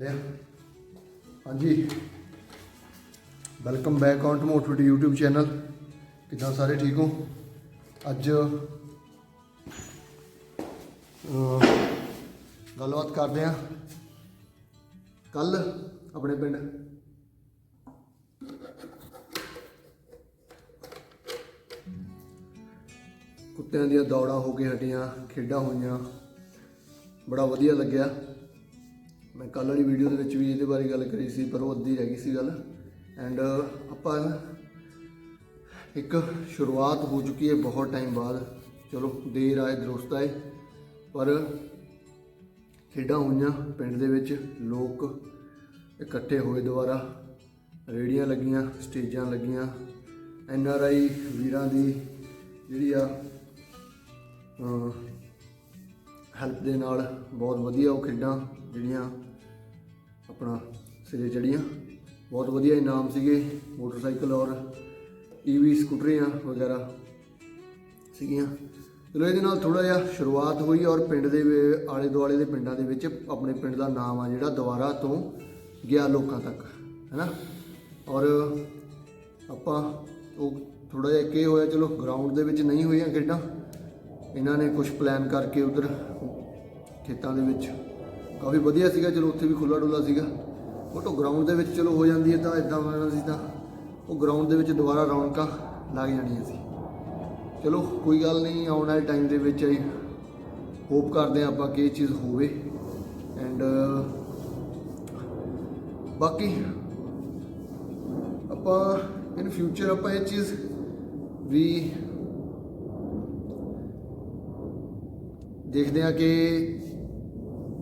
ਲਿਆ ਹਾਂਜੀ। Welcome back on to motivate YouTube channel ਕਿਦਾਂ ਸਾਰੇ ਠੀਕ ਹੋ? ਅੱਜ ਗੱਲਬਾਤ ਕਰਦੇ ਆ ਕੱਲ ਆਪਣੇ ਪਿੰਡ। ਕੁੱਤਿਆਂ ਦੀਆਂ ਦੌੜਾਂ ਹੋ ਕੇ ਹਟੀਆਂ, ਖੇਡਾਂ ਹੋਈਆਂ। ਬੜਾ ਵਧੀਆ ਲੱਗਿਆ। ਮੈਂ ਕੱਲ ਵਾਲੀ ਵੀਡੀਓ ਦੇ ਵਿੱਚ ਵੀ ਇਹਦੇ ਬਾਰੇ ਗੱਲ ਕਰੀ ਸੀ, ਪਰ ਉਹ ਅੱਧੀ ਰਹਿ ਗਈ ਸੀ ਗੱਲ। ਐਂਡ ਆਪਾਂ ਇੱਕ ਸ਼ੁਰੂਆਤ ਹੋ ਚੁੱਕੀ ਹੈ ਬਹੁਤ ਟਾਈਮ ਬਾਅਦ। ਚਲੋ, ਦੇਰ ਆਏ, ਦਰੁਸਤ ਆਏ, ਪਰ ਖੇਡਾਂ ਹੋਈਆਂ ਪਿੰਡ ਦੇ ਵਿੱਚ, ਲੋਕ ਇਕੱਠੇ ਹੋਏ ਦੁਬਾਰਾ। ਰੇੜੀਆਂ ਲੱਗੀਆਂ, ਸਟੇਜਾਂ ਲੱਗੀਆਂ। ਐਨ ਆਰ ਆਈ ਵੀਰਾਂ ਦੀ ਜਿਹੜੀ ਆ ਹੈਲਪ ਦੇ ਨਾਲ ਬਹੁਤ ਵਧੀਆ ਉਹ ਖੇਡਾਂ ਜਿਹੜੀਆਂ ਆਪਣਾ ਸਿਰੇ ਚੜੀਆਂ ਬਹੁਤ ਵਧੀਆ ਇਨਾਮ ਸੀਗੇ ਮੋਟਰਸਾਈਕਲ ਔਰ ਈਵੀ ਸਕੂਟਰੀਆਂ ਵਗੈਰਾ ਸੀਗੀਆਂ। ਚਲੋ ਇਹਦੇ ਨਾਲ ਥੋੜਾ ਜਿਹਾ ਸ਼ੁਰੂਆਤ ਹੋਈ ਔਰ ਪਿੰਡ ਦੇ ਆਲੇ ਦੁਆਲੇ ਦੇ ਪਿੰਡਾਂ ਦੇ ਵਿੱਚ ਆਪਣੇ ਪਿੰਡ ਦਾ ਨਾਮ ਆ ਜਿਹੜਾ ਦੁਬਾਰਾ ਤੋਂ ਗਿਆ ਲੋਕਾਂ ਤੱਕ ਹੈਨਾ ਔਰ ਆਪਾਂ ਉਹ ਥੋੜਾ ਜਿਹਾ ਕੀ ਹੋਇਆ, ਚਲੋ ਗਰਾਊਂਡ ਦੇ ਵਿੱਚ ਨਹੀਂ ਹੋਈਆਂ ਖੇਡਾਂ। ਇਹਨਾਂ ਨੇ ਕੁਝ ਪਲਾਨ ਕਰਕੇ ਉਧਰ ਖੇਤਾਂ ਦੇ ਵਿੱਚ ਕਾਫੀ ਵਧੀਆ ਸੀਗਾ, ਚਲੋ ਉੱਥੇ ਵੀ ਖੁੱਲਾ ਡੁੱਲਾ ਸੀਗਾ। ਬਟ ਉਹ ਗਰਾਊਂਡ ਦੇ ਵਿੱਚ ਚਲੋ ਹੋ ਜਾਂਦੀ ਹੈ ਤਾਂ ਇਦਾਂ ਹੋਣਾ ਸੀ ਤਾਂ ਉਹ ਗਰਾਊਂਡ ਦੇ ਵਿੱਚ ਦੁਬਾਰਾ ਰੌਣਕਾਂ ਲੱਗ ਜਾਣੀਆਂ ਸੀ। ਚਲੋ ਕੋਈ ਗੱਲ ਨਹੀਂ, ਆਉਣ ਵਾਲੇ ਟਾਈਮ ਦੇ ਵਿੱਚ ਆਈ ਹੋਪ ਕਰਦੇ ਹਾਂ ਆਪਾਂ ਕਿ ਇਹ ਚੀਜ਼ ਹੋਵੇ। ਐਂਡ ਬਾਕੀ ਆਪਾਂ ਇਨ ਫਿਊਚਰ ਆਪਾਂ ਇਹ ਚੀਜ਼ ਵੀ ਦੇਖਦੇ ਹਾਂ ਕਿ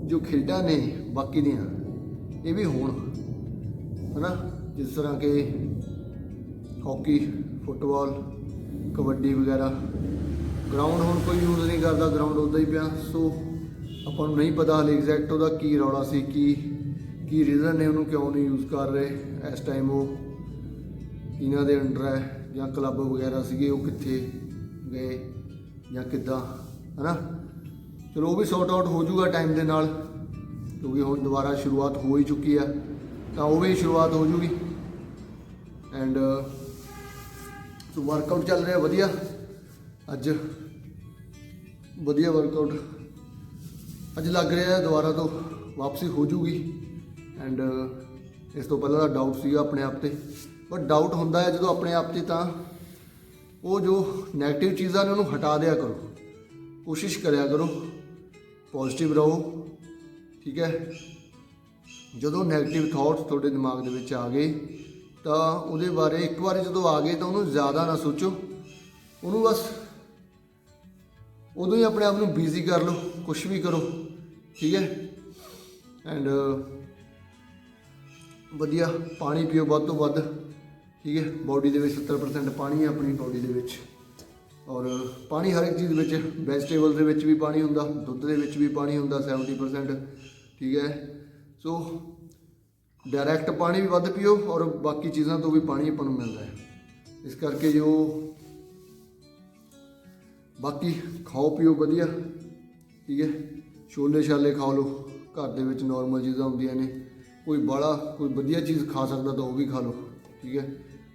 ਜੋ ਖੇਡਾਂ ਨੇ ਬਾਕੀ ਦੀਆਂ, ਇਹ ਵੀ ਹੋਣ। ਹਨਾ? ਜਿਸ ਤਰ੍ਹਾਂ ਕਿ ਹਾਕੀ, ਫੁੱਟਬਾਲ, ਕਬੱਡੀ ਵਗੈਰਾ। ਗਰਾਊਂਡ ਹੁਣ ਕੋਈ ਯੂਜ਼ ਨਹੀਂ ਕਰਦਾ ਗਰਾਊਂਡ ਉਦਾਂ ਹੀ ਪਿਆ। ਸੋ ਆਪਾਂ ਨੂੰ ਨਹੀਂ ਪਤਾ ਹਲੇ ਐਗਜ਼ੈਕਟ ਉਹਦਾ ਕੀ ਰੌਲਾ ਸੀ, ਕੀ ਕੀ ਰੀਜ਼ਨ ਨੇ ਉਹਨੂੰ ਕਿਉਂ ਨਹੀਂ ਯੂਜ਼ ਕਰ ਰਹੇ ਇਸ ਟਾਈਮ ਉਹ। ਇਹਨਾਂ ਦੇ ਅੰਡਰ ਹੈ ਜਾਂ ਕਲੱਬ ਵਗੈਰਾ ਸੀਗੇ, ਉਹ ਕਿੱਥੇ ਗਏ ਜਾਂ ਕਿੱਦਾਂ, ਹਨਾ? ਚਲੋ ਉਹ ਵੀ ਸੌਟ ਆਊਟ ਹੋ ਜਾਊਗਾ ਟਾਈਮ ਦੇ ਨਾਲ, ਕਿਉਂਕਿ ਹੁਣ ਦੁਬਾਰਾ ਸ਼ੁਰੂਆਤ ਹੋ ਹੀ ਚੁੱਕੀ ਆ, ਤਾਂ ਉਹ ਵੀ ਸ਼ੁਰੂਆਤ ਹੋ ਜੂਗੀ ਐਂਡ ਸੋ ਵਰਕਆਊਟ ਚੱਲ ਰਿਹਾ ਵਧੀਆ, ਅੱਜ ਵਧੀਆ ਵਰਕਆਊਟ ਅੱਜ ਲੱਗ ਰਿਹਾ ਦੁਬਾਰਾ ਤੋਂ ਵਾਪਸੀ ਹੋ ਜੂਗੀ ਐਂਡ ਇਸ ਤੋਂ ਪਹਿਲਾਂ ਦਾ ਡਾਊਟ ਸੀਗਾ ਆਪਣੇ ਆਪ ਤੇ ਪਰ ਡਾਊਟ ਹੁੰਦਾ ਹੈ ਜਦੋਂ ਆਪਣੇ ਆਪ ਤੇ ਤਾਂ ਉਹ ਜੋ 네ਗੇਟਿਵ ਚੀਜ਼ਾਂ ਨੇ ਉਹਨੂੰ ਹਟਾ ਦਿਆ ਕਰੋ, ਕੋਸ਼ਿਸ਼ ਕਰਿਆ ਕਰੋ। ਪੋਜ਼ਿਟਿਵ ਰਹੋ, ਠੀਕ ਹੈ? ਜਦੋਂ 네ਗੇਟਿਵ ਥਾਟਸ ਤੁਹਾਡੇ ਦਿਮਾਗ ਦੇ ਵਿੱਚ ਆ ਗਏ, ਤਾਂ ਉਹਦੇ ਬਾਰੇ ਇੱਕ ਵਾਰ ਜਦੋਂ ਆ ਗਏ ਤਾਂ ਉਹਨੂੰ ਜ਼ਿਆਦਾ ਨਾ ਸੋਚੋ। ਉਹਨੂੰ ਬਸ ਉਦੋਂ ਹੀ ਆਪਣੇ ਆਪ ਨੂੰ ਬਿਜ਼ੀ ਕਰ ਲਓ ਕੁਝ ਵੀ ਕਰੋ, ਠੀਕ ਹੈ? ਐਂਡ ਵਧੀਆ, ਪਾਣੀ ਪੀਓ ਵੱਧ ਤੋਂ ਵੱਧ, ਠੀਕ ਹੈ? ਬਾਡੀ ਦੇ ਵਿੱਚ 70% ਪਾਣੀ ਹੈ ਆਪਣੀ ਬਾਡੀ ਦੇ ਵਿੱਚ। ਔਰ ਪਾਣੀ ਹਰ ਇੱਕ ਚੀਜ਼ ਵਿੱਚ ਵੈਜੀਟੇਬਲ ਦੇ ਵਿੱਚ ਵੀ ਪਾਣੀ ਹੁੰਦਾ, ਦੁੱਧ ਦੇ ਵਿੱਚ ਵੀ ਪਾਣੀ ਹੁੰਦਾ 70% ਠੀਕ ਹੈ? ਸੋ ਡਾਇਰੈਕਟ ਪਾਣੀ ਵੀ ਵੱਧ ਪੀਓ ਔਰ ਬਾਕੀ ਚੀਜ਼ਾਂ ਤੋਂ ਵੀ ਪਾਣੀ ਆਪਾਂ ਨੂੰ ਮਿਲਦਾ ਹੈ। ਇਸ ਕਰਕੇ ਜੋ ਬਾਕੀ ਖਾਓ ਪੀਓ ਵਧੀਆ, ਠੀਕ ਹੈ? ਛੋਲੇ ਛਾਲੇ ਖਾ ਲਓ, ਘਰ ਦੇ ਵਿੱਚ ਨਾਰਮਲ ਚੀਜ਼ਾਂ ਹੁੰਦੀਆਂ ਨੇ। ਕੋਈ ਬਾਲਾ ਕੋਈ ਵਧੀਆ ਚੀਜ਼ ਖਾ ਸਕਦਾ ਤਾਂ ਉਹ ਵੀ ਖਾ ਲਓ, ਠੀਕ ਹੈ?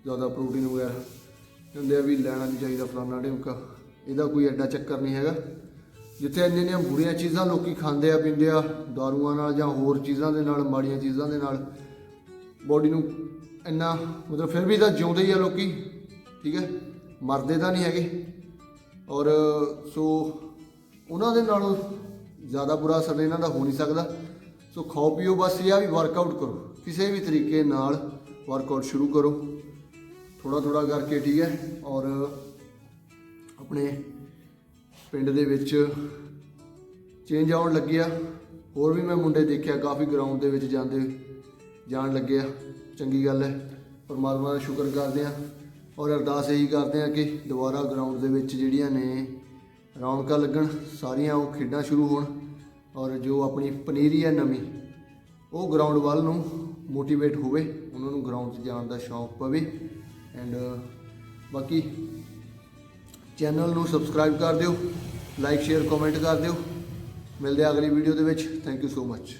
ਜ਼ਿਆਦਾ ਪ੍ਰੋਟੀਨ ਵਗੈਰਾ। ਕਹਿੰਦੇ ਆ ਵੀ ਲੈਣਾ ਨਹੀਂ ਚਾਹੀਦਾ ਫਲਾਣਾ ਢਿਮਕਾ। ਇਹਦਾ ਕੋਈ ਐਡਾ ਚੱਕਰ ਨਹੀਂ ਹੈਗਾ। ਜਿੱਥੇ ਇੰਨੀਆਂ ਇੰਨੀਆਂ ਬੁਰੀਆਂ ਚੀਜ਼ਾਂ ਲੋਕੀ ਖਾਂਦੇ ਆ, ਪੀਂਦੇ ਆ, ਦਾਰੂਆਂ ਨਾਲ ਜਾਂ ਹੋਰ ਚੀਜ਼ਾਂ ਦੇ ਨਾਲ, ਮਾੜੀਆਂ ਚੀਜ਼ਾਂ ਦੇ ਨਾਲ ਬੋਡੀ ਨੂੰ ਇੰਨਾ ਮਤਲਬ ਫਿਰ ਵੀ ਤਾਂ ਜਿਉਂਦੇ ਹੀ ਆ ਲੋਕੀ, ਠੀਕ ਹੈ? ਮਰਦੇ ਤਾਂ ਨਹੀਂ ਹੈਗੇ। ਔਰ ਸੋ ਉਹਨਾਂ ਦੇ ਨਾਲੋਂ ਜ਼ਿਆਦਾ ਬੁਰਾ ਅਸਰ ਇਹਨਾਂ ਦਾ ਹੋ ਨਹੀਂ ਸਕਦਾ। ਸੋ ਖਾਓ ਪੀਓ ਬਸ ਇਹ ਆ ਵੀ ਵਰਕਆਊਟ ਕਰੋ। ਕਿਸੇ ਵੀ ਤਰੀਕੇ ਨਾਲ ਵਰਕਆਊਟ ਸ਼ੁਰੂ ਕਰੋ। ਥੋੜਾ ਥੋੜਾ ਕਰਕੇ ਠੀਕ ਹੈ ਔਰ ਆਪਣੇ ਪਿੰਡ ਦੇ ਵਿੱਚ ਚੇਂਜ ਆਉਣ ਲੱਗਿਆ ਹੋਰ ਵੀ ਮੈਂ ਮੁੰਡੇ ਦੇਖਿਆ, ਕਾਫੀ ਗਰਾਊਂਡ ਦੇ ਵਿੱਚ ਜਾਂਦੇ, ਜਾਣ ਲੱਗਿਆ ਚੰਗੀ ਗੱਲ ਹੈ, ਪਰਮਾਤਮਾ ਦਾ ਸ਼ੁਕਰ ਕਰਦੇ ਆ। ਔਰ ਅਰਦਾਸ ਇਹੀ ਕਰਦੇ ਆ ਕਿ ਦੁਬਾਰਾ ਗਰਾਊਂਡ ਦੇ ਵਿੱਚ ਜਿਹੜੀਆਂ ਨੇ ਰੌਣਕਾਂ ਲੱਗਣ, ਸਾਰੀਆਂ ਉਹ ਖੇਡਾਂ ਸ਼ੁਰੂ ਹੋਣ। ਔਰ ਜੋ ਆਪਣੀ ਪਨੀਰੀ ਹੈ ਨਵੀਂ, ਉਹ ਗਰਾਊਂਡ ਵੱਲ ਨੂੰ ਮੋਟੀਵੇਟ ਹੋਵੇ, ਉਹਨਾਂ ਨੂੰ ਗਰਾਊਂਡ 'ਚ ਜਾਣ ਦਾ ਸ਼ੌਂਕ ਪਵੇ। ਐਂਡ uh, ਬਾਕੀ ਚੈਨਲ ਨੂੰ ਸਬਸਕ੍ਰਾਈਬ ਕਰ ਦਿਓ ਲਾਈਕ ਸ਼ੇਅਰ ਕਮੈਂਟ ਕਰ ਦਿਓ। ਮਿਲਦੇ ਆ ਅਗਲੀ ਵੀਡੀਓ ਦੇ ਵਿੱਚ। Thank you so much